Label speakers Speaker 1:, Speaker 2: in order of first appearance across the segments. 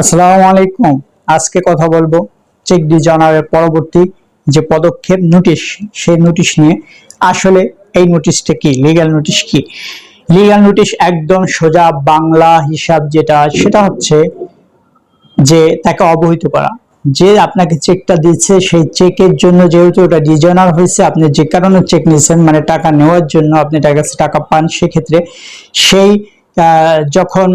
Speaker 1: আসসালামু আলাইকুম। আজকে কথা বলব চেক ডিজাইনারের পরবর্তী যে পদক্ষেপ নোটিশ সেই নোটিশ নিয়ে। আসলে এই নোটিশটা কি? লিগ্যাল নোটিশ কি? লিগ্যাল নোটিশ একদম সোজা বাংলা হিসাব যেটা, সেটা হচ্ছে যে তাকে অবহিত করা। যে আপনাকে চেকটা দিচ্ছে, সেই চেকের জন্য যেহেতু ওটা ডিজাইনার হয়েছে, আপনি যে কারণে চেক নিয়েছেন মানে টাকা নেওয়ার জন্য আপনি তার কাছে টাকা পান, সেক্ষেত্রে সেই যখন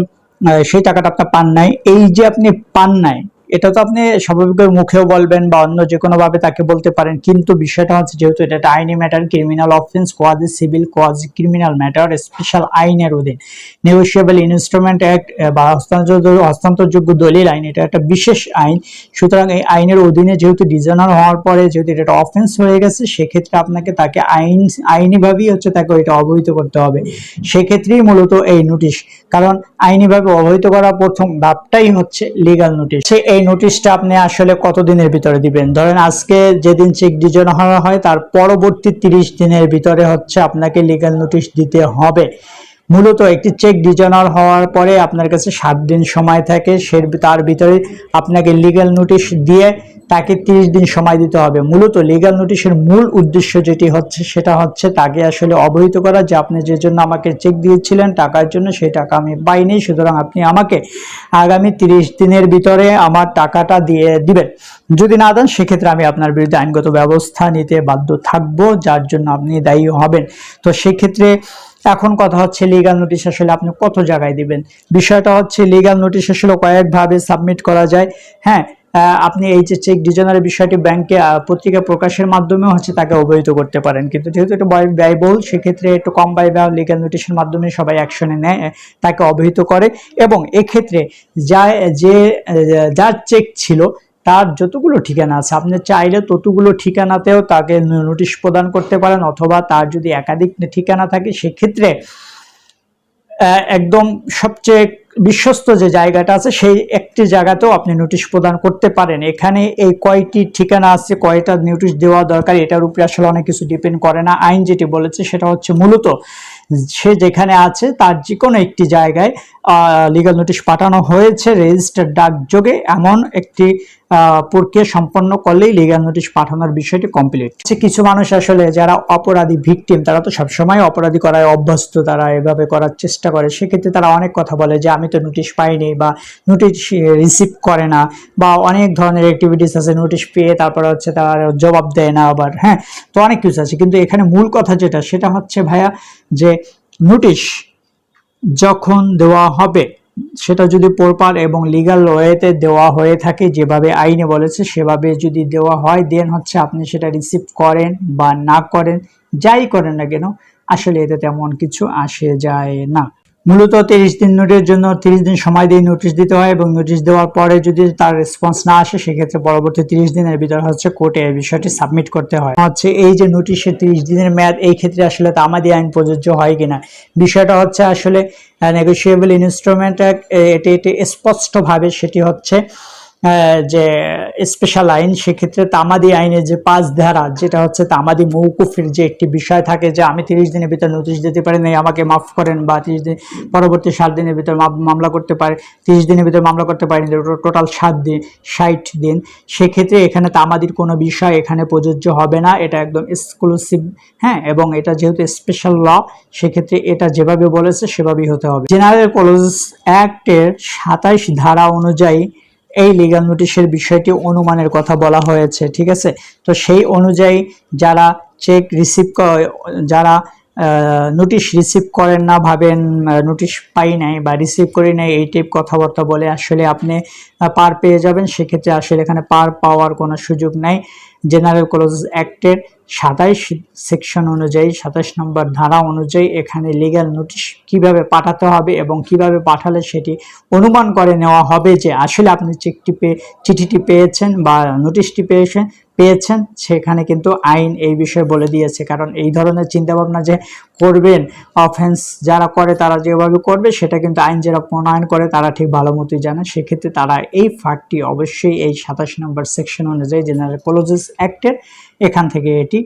Speaker 1: সেই টাকাটা আপনি পান নাই। এই যে আপনি পান নাই, এটা তো আপনি স্বাভাবিকভাবে মুখেও বলবেন বা অন্য যে কোনো ভাবে তাকে বলতে পারেন। কিন্তু বিষয়টা হচ্ছে যেহেতু এটা একটা আইনি matter criminal offence quasi civil quasi criminal matter special আইনের অধীন। নেগোসিয়েবল ইনস্ট্রুমেন্ট অ্যাক্ট বা হস্তান্তর, হস্তান্তরযোগ্য দলিল আইন, এটা একটা বিশেষ আইন। সুতরাং এই আইনের অধীনে যেহেতু ডিজাইনার হওয়ার পরে যেহেতু এটা একটা অফেন্স হয়ে গেছে, সেক্ষেত্রে আপনাকে তাকে আইন, আইনিভাবেই হচ্ছে তাকে এটা অবহিত করতে হবে। সেক্ষেত্রেই মূলত এই নোটিশ কারণ আইনিভাবে অবহিত করা প্রথম ধাপটাই হচ্ছে লিগাল নোটিশ সে এই নোটিশটা আপনি আসলে কতদিনের ভিতরে দিবেন? ধরেন আজকে যেদিন চেক ডিজন হওয়া হয়, তার পরবর্তী তিরিশ দিনের ভিতরে হচ্ছে আপনাকে লিগাল নোটিশ দিতে হবে। মূলত একটি চেক ডিজাইনার হওয়ার পরে আপনার কাছে সাত দিন সময় থাকে, সে তার ভিতরে আপনাকে লিগ্যাল নোটিশ দিয়ে তাকে তিরিশ দিন সময় দিতে হবে। মূলত লিগ্যাল নোটিশের মূল উদ্দেশ্য যেটি হচ্ছে, সেটা হচ্ছে তাকে আসলে অবহিত করা যে আপনি যে জন্য আমাকে চেক দিয়েছিলেন টাকার জন্য, সেই টাকা আমি পাইনি, সুতরাং আপনি আমাকে আগামী তিরিশ দিনের ভিতরে আমার টাকাটা দিয়ে দিবেন। যদি না দেন, সেক্ষেত্রে আমি আপনার বিরুদ্ধে আইনগত ব্যবস্থা নিতে বাধ্য থাকব, যার জন্য আপনি দায়ী হবেন। তো সেক্ষেত্রে এখন কথা হচ্ছে লিগাল নোটিশ আসলে আপনি কত জায়গায় দিবেন? বিষয়টা হচ্ছে লিগাল নোটিশ আসলে কয়েকভাবে সাবমিট করা যায়। হ্যাঁ আপনি এই যে চেক ডিজাইনারের বিষয়টি ব্যাংকে পত্রিকা প্রকাশের মাধ্যমে হচ্ছে তাকে অবহিত করতে পারেন। কিন্তু যেহেতু একটু ব্যয়- ব্যয়বহুল, সেক্ষেত্রে একটু কম ব্যয় বা লিগাল নোটিশের মাধ্যমে সবাই অ্যাকশনে নেয় তাকে অবহিত করে। এবং এক্ষেত্রে যা যে যার চেক ছিল তার যতগুলো ঠিকানা আছে, আপনি চাইলে ততগুলো ঠিকানাতেও তাকে নোটিশ প্রদান করতে পারেন, অথবা তার যদি একাধিক ঠিকানা থাকে, সেক্ষেত্রে একদম সবচেয়ে বিশ্বস্ত যে জায়গাটা আছে, সেই একটি জায়গাতেও আপনি নোটিশ প্রদান করতে পারেন। এখানে এই কয়টি ঠিকানা আছে, কয়টা নোটিশ দেওয়া দরকার, এটার উপরে আসলে অনেক কিছু ডিপেন্ড করে না। আইন যেটি বলেছে, সেটা হচ্ছে মূলত সে যেখানে আছে, তার যে কোনো একটি জায়গায় লিগাল নোটিশ পাঠানো হয়েছে রেজিস্টার ডাকযোগে, এমন একটি প্রক্রিয়া সম্পন্ন করলেই লিগাল নোটিশ পাঠানোর বিষয়টি কমপ্লিট কিছু মানুষ আসলে যারা অপরাধী ভিকটিম তারা তো সবসময় অপরাধী করায়, অভ্যস্ত তারা এভাবে করার চেষ্টা করে। সেক্ষেত্রে তারা অনেক কথা বলে যে, আমি তো নোটিশ পাইনি বা নোটিশ রিসিভ করে না। বা অনেক ধরনের অ্যাক্টিভিটিস আছে নোটিশ পেয়ে তারপরে হচ্ছে তার জবাব দেয় না আবার। হ্যাঁ তো অনেক কিছু আছে। কিন্তু এখানে মূল কথা যেটা, সেটা হচ্ছে ভাইয়া যে নোটিশ যখন দেওয়া হবে সেটা যদি প্রপার এবং লিগাল ওয়েতে দেওয়া হয়ে থাকে, যেভাবে আইনে বলেছে, সেভাবে যদি দেওয়া হয় দেন হচ্ছে আপনি সেটা রিসিভ করেন বা না করেন, যাই করেন না কেন, আসলে এতে তেমন কিছু আসে যায় না। মূলত তিরিশ দিন নোটের জন্য তিরিশ দিন সময় দিয়ে নোটিশ দিতে হয় এবং নোটিশ দেওয়ার পরে যদি তার রেসপন্স না আসে, সেক্ষেত্রে পরবর্তী তিরিশ দিনের ভিতরে হচ্ছে কোর্টে এই বিষয়টি সাবমিট করতে হয়। হচ্ছে এই যে নোটিশের তিরিশ দিনের মেয়াদ, এই ক্ষেত্রে আসলে তামাদি আইন প্রযোজ্য হয় কিনা? বিষয়টা হচ্ছে আসলে নেগোসিয়েবল ইনস্ট্রুমেন্ট এটি এটি স্পষ্টভাবে সেটি হচ্ছে যে স্পেশাল আইন, সেক্ষেত্রে তামাদি আইনের যে পাঁচ ধারা, যেটা হচ্ছে তামাদি মৌকুফের যে একটি বিষয় থাকে যে আমি তিরিশ দিনের ভিতরে নোটিশ দিতে পারি নাই, আমাকে মাফ করেন বা তিরিশ দিন, পরবর্তী সাত দিনের ভিতরে মাম- মামলা করতে পারে, তিরিশ দিনের ভিতরে মামলা করতে পারেন টোটাল সাত দিন, ষাট দিন, সেক্ষেত্রে এখানে তামাদির কোনো বিষয় এখানে প্রযোজ্য হবে না, এটা একদম এক্সক্লুসিভ হ্যাঁ এবং এটা যেহেতু স্পেশাল ল সেক্ষেত্রে এটা যেভাবে বলেছে সেভাবেই হতে হবে। জেনারেল পলিস অ্যাক্টের সাতাইশ ধারা অনুযায়ী এই লিগাল নোটিশের বিষয়টি অনুমানের কথা বলা হয়েছে, ঠিক আছে? তো সেই অনুযায়ী যারা চেক রিসিভ যারা নোটিশ রিসিভ করেন না, ভাবেন নোটিশ পাই নাই বা রিসিভ করি নাই, এই টাইপ কথাবার্তা বলে আসলে আপনি পার পেয়ে যাবেন, সেক্ষেত্রে আসলে এখানে পার পাওয়ার কোনো সুযোগ নাই। জেনারেল ক্লোজ অ্যাক্টের সাতাইশ সেকশন অনুযায়ী সাতাশ নম্বর ধারা অনুযায়ী এখানে লিগ্যাল নোটিশ কীভাবে পাঠাতে হবে এবং কীভাবে পাঠালে সেটি অনুমান করে নেওয়া হবে যে আসলে আপনি চেকটি পেয়ে চিঠিটি পেয়েছেন বা নোটিশটি পেয়েছেন পেয়েছেন, সেখানে কিন্তু আইন এই বিষয়ে বলে দিয়েছে। কারণ এই ধরনের চিন্তাভাবনা যে করবেন, অফেন্স যারা করে তারা যেভাবে করবে, সেটা কিন্তু আইন যারা প্রণয়ন করে তারা ঠিক ভালো মতোই জানে। সেক্ষেত্রে তারা এই ফাঁকটি অবশ্যই এই সাতাশ নম্বর সেকশন অনুযায়ী জেনারেল পলিসিস অ্যাক্টের এখান থেকে এটি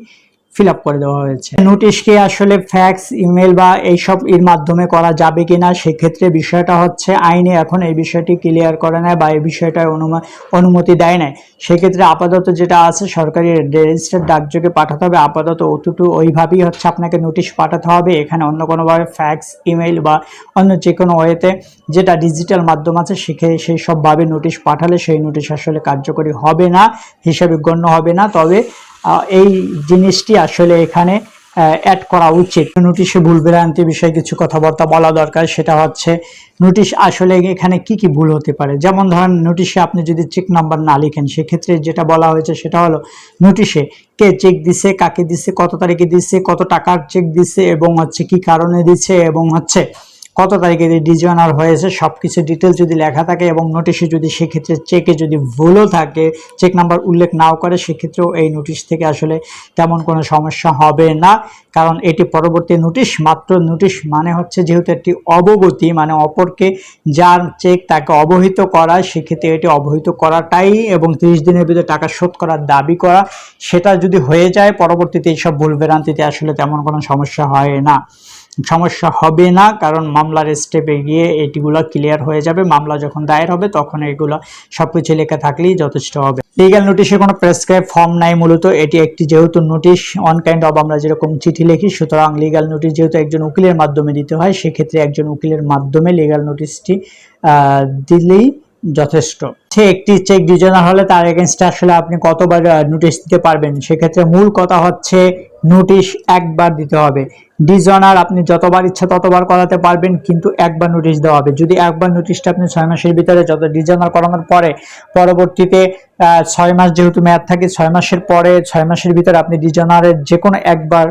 Speaker 1: ফিল আপ করে দেওয়া হয়েছে। নোটিশকে আসলে ফ্যাক্স ইমেল বা এইসব এর মাধ্যমে করা যাবে কিনা সেক্ষেত্রে বিষয়টা হচ্ছে আইনে এখন এই বিষয়টি ক্লিয়ার করে নেয় বা এই বিষয়টা অনুমা অনুমতি দেয় নাই। সেক্ষেত্রে আপাতত যেটা আছে সরকারি রেজিস্টার ডাকযোগে পাঠাতে হবে। আপাতত অতটু ওইভাবেই হচ্ছে আপনাকে নোটিশ পাঠাতে হবে। এখানে অন্য কোনোভাবে ফ্যাক্স ইমেল বা অন্য যে কোনো ওয়েতে যেটা ডিজিটাল মাধ্যম আছে সেখানে সেই সবভাবে নোটিশ পাঠালে সেই নোটিশ আসলে কার্যকরী হবে না, হিসাবে গণ্য হবে না। তবে এই জিনিসটি আসলে এখানে অ্যাড করা উচিত। নোটিশে ভুল ভ্রান্তি বিষয়ে কিছু কথাবার্তা বলা দরকার, সেটা হচ্ছে নোটিশ আসলে এখানে কি কি ভুল হতে পারে? যেমন ধরেন নোটিশে আপনি যদি চেক নাম্বার না লিখেন, সেক্ষেত্রে যেটা বলা হয়েছে সেটা হলো নোটিশে কে চেক দিছে, কাকে দিছে, কত তারিখে দিছে, কত টাকার চেক দিছে, এবং হচ্ছে কি কারণে দিছে, এবং হচ্ছে কত তারিখে ডিজাইনার হয়েছে সব কিছু ডিটেলস যদি লেখা থাকে এবং নোটিশে যদি সেক্ষেত্রে চেকে যদি ভুলও থাকে চেক নাম্বার উল্লেখ নাও করে, সেক্ষেত্রেও এই নোটিশ থেকে আসলে তেমন কোনো সমস্যা হবে না। কারণ এটি পরবর্তী নোটিশ মাত্র নোটিশ মানে হচ্ছে যেহেতু একটি অবগতি মানে অপরকে যার চেক তাকে অবহিত করা, সেক্ষেত্রে এটি অবহিত করাটাই এবং তিরিশ দিনের ভিতরে টাকা শোধ করার দাবি করা, সেটা যদি হয়ে যায়, পরবর্তীতে এইসব ভুল ভ্রান্তিতে আসলে তেমন কোনো সমস্যা হয় না। সমস্যা হবে না, কারণ মামলার স্টেপে গিয়ে এটিগুলো ক্লিয়ার হয়ে যাবে। মামলা যখন দায়ের হবে, তখন এগুলো সবকিছু লেখা থাকলেই যথেষ্ট হবে। লিগাল নোটিশে কোনো প্রেসক্রাইব ফর্ম নাই মূলত। এটি একটি যেহেতু নোটিশ অন কাইন্ড অফ আমরা যেরকম চিঠি লিখি, সুতরাং লিগাল নোটিশ যেহেতু একজন উকিলের মাধ্যমে দিতে হয়, সেক্ষেত্রে একজন উকিলের মাধ্যমে লিগাল নোটিশটি দিলেই যথেষ্ট। সে একটি চেক ডিজাইনার হলে তার এগেনস্টে আসলে আপনি কতবার নোটিশ দিতে পারবেন? সেক্ষেত্রে মূল কথা হচ্ছে নোটিশ একবার দিতে হবে। ডিজনার আপনি যতবার ইচ্ছা ততবার করাতে পারবেন, কিন্তু একবার নোটিশ দেওয়া হবে। যদি একবার নোটিশটা আপনি ছয় মাসের ভিতরে যত ডিজনার করানোর পরে, পরবর্তীতে ছয় মাস যেহেতু মেয়াদ থাকে, ছয় মাসের পরে, ছয় মাসের ভিতরে আপনি ডিজনারের যে কোনো একবার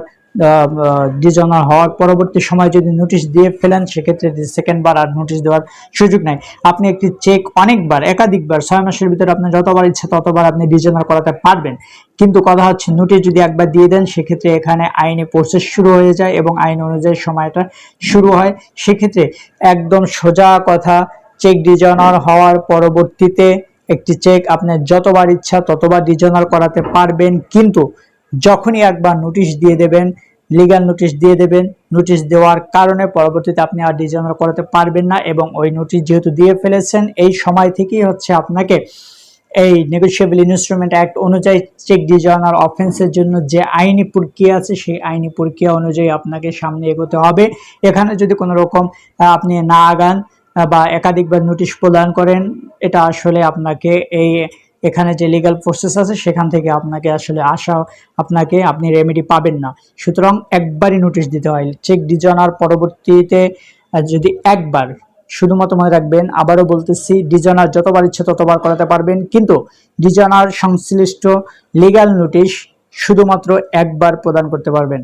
Speaker 1: ডিজাইনার হওয়ার পরবর্তী সময় যদি নোটিশ দিয়ে ফেলেন, সেক্ষেত্রে সেকেন্ড বার আর নোটিশ দেওয়ার সুযোগ নাই। আপনি একটি চেক অনেকবার, একাধিকবার, ছয় মাসের ভিতরে আপনি যতবার ইচ্ছা ততবার আপনি ডিজাইনার করাতে পারবেন। কিন্তু কথা হচ্ছে নোটিশ যদি একবার দিয়ে দেন, সেক্ষেত্রে এখানে আইনে প্রসেস শুরু হয়ে যায় এবং আইন অনুযায়ী সময়টা শুরু হয়। সেক্ষেত্রে একদম সোজা কথা চেক ডিজাইনার হওয়ার পরবর্তীতে একটি চেক আপনি যতবার ইচ্ছা ততবার ডিজাইনার করাতে পারবেন। কিন্তু যখনই একবার নোটিশ দিয়ে দেবেন লিগ্যাল নোটিশ দিয়ে দেবেন নোটিশ দেওয়ার কারণে পরবর্তীতে আপনি আর ডিজাইনার করাতে পারবেন না এবং ওই নোটিশ যেহেতু দিয়ে ফেলেছেন, এই সময় থেকেই হচ্ছে আপনাকে এই নেগোসিয়েবল ইনস্ট্রুমেন্ট অ্যাক্ট অনুযায়ী চেক ডিজাইনার অফেন্সের জন্য যে আইনি প্রক্রিয়া আছে, সেই আইনি প্রক্রিয়া অনুযায়ী আপনাকে সামনে এগোতে হবে। এখানে যদি কোনো রকম আপনি না আগান বা একাধিকবার নোটিশ প্রদান করেন, এটা আসলে আপনাকে এই এখানে যে লিগ্যাল প্রসেস আছে, সেখান থেকে আপনাকে আসলে আসা, আপনাকে আপনি রেমেডি পাবেন না। সুতরাং একবারই নোটিশ দিতে হয়। চেক ডিজাইনার পরবর্তীতে যদি একবার শুধুমাত্র মনে রাখবেন, আবারও বলতেছি ডিজাইনার যতবার ইচ্ছে ততবার করাতে পারবেন। কিন্তু ডিজাইনার সংশ্লিষ্ট লিগ্যাল নোটিশ শুধুমাত্র একবার প্রদান করতে পারবেন।